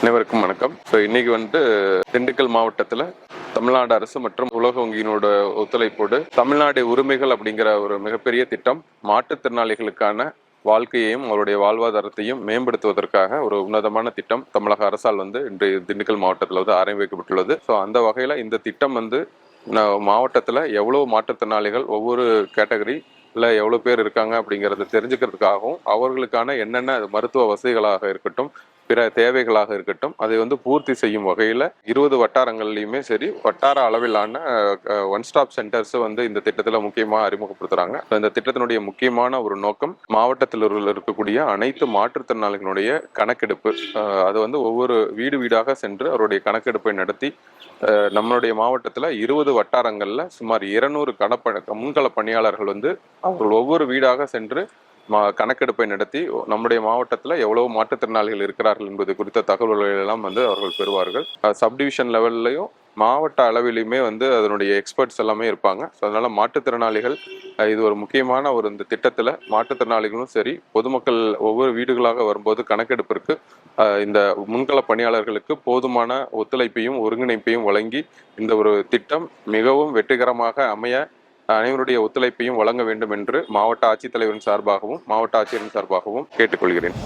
அனைவருக்கும் வணக்கம். ஸோ இன்னைக்கு வந்துட்டு திண்டுக்கல் மாவட்டத்தில் தமிழ்நாடு அரசு மற்றும் உலக வங்கியினோட ஒத்துழைப்போடு தமிழ்நாடு உரிமைகள் அப்படிங்கிற ஒரு மிகப்பெரிய திட்டம் மாற்றுத்திறனாளிகளுக்கான வாழ்க்கையையும் அவருடைய வாழ்வாதாரத்தையும் மேம்படுத்துவதற்காக ஒரு உன்னதமான திட்டம் தமிழக அரசால் வந்து இன்று திண்டுக்கல் மாவட்டத்தில் வந்து ஆரம்பிக்கப்பட்டுள்ளது. ஸோ அந்த வகையில் இந்த திட்டம் வந்து மாவட்டத்தில் எவ்வளோ மாற்றுத்திறனாளிகள் ஒவ்வொரு கேட்டகரி இல்லை எவ்வளோ பேர் இருக்காங்க அப்படிங்கிறத தெரிஞ்சுக்கிறதுக்காகவும் அவர்களுக்கான என்னென்ன மருத்துவ வசதிகளாக இருக்கட்டும் பிற தேவைகளாக இருக்கட்டும் அதை வந்து பூர்த்தி செய்யும் வகையில் இருபது வட்டாரங்கள்லையுமே சரி வட்டார அளவிலான ஒன் ஸ்டாப் சென்டர்ஸ் வந்து இந்த திட்டத்தில் முக்கியமாக அறிமுகப்படுத்துகிறாங்க இந்த திட்டத்தினுடைய முக்கியமான ஒரு நோக்கம் மாவட்டத்தில் உள்ள- இருக்கக்கூடிய அனைத்து மாற்றுத்திறனாளிகளுடைய கணக்கெடுப்பு. அது வந்து ஒவ்வொரு வீடு வீடாக சென்று அவருடைய கணக்கெடுப்பை நடத்தி நம்மளுடைய மாவட்டத்தில் இருபது வட்டாரங்களில் சுமார் இருநூறு கணப்ப முன்கள பணியாளர்கள் வந்து அவர்கள் ஒவ்வொரு வீடாக சென்று மா கணக்கெடுப்பை நடத்தி நம்முடைய மாவட்டத்தில் எவ்வளவு மாற்றுத்திறனாளிகள் இருக்கிறார்கள் என்பது குறித்த தகவல்கள் எல்லாம் வந்து அவர்கள் பெறுவார்கள். சப்டிவிஷன் லெவல்லையும் மாவட்ட அளவிலையுமே வந்து அதனுடைய எக்ஸ்பர்ட்ஸ் எல்லாமே இருப்பாங்க. ஸோ அதனால் மாற்றுத்திறனாளிகள் இது ஒரு முக்கியமான ஒரு இந்த திட்டத்தில் மாற்றுத்திறனாளிகளும் சரி பொதுமக்கள் ஒவ்வொரு வீடுகளாக வரும்போது கணக்கெடுப்பிற்கு இந்த முன்கள பணியாளர்களுக்கு போதுமான ஒத்துழைப்பையும் ஒருங்கிணைப்பையும் வழங்கி இந்த ஒரு திட்டம் மிகவும் வெற்றிகரமாக அமைய அனைவருடைய ஒத்துழைப்பையும் வழங்க வேண்டும் என்று மாவட்ட ஆட்சித்தலைவரின் சார்பாகவும் மாவட்ட ஆட்சியரின் சார்பாகவும் கேட்டுக்கொள்கிறேன்.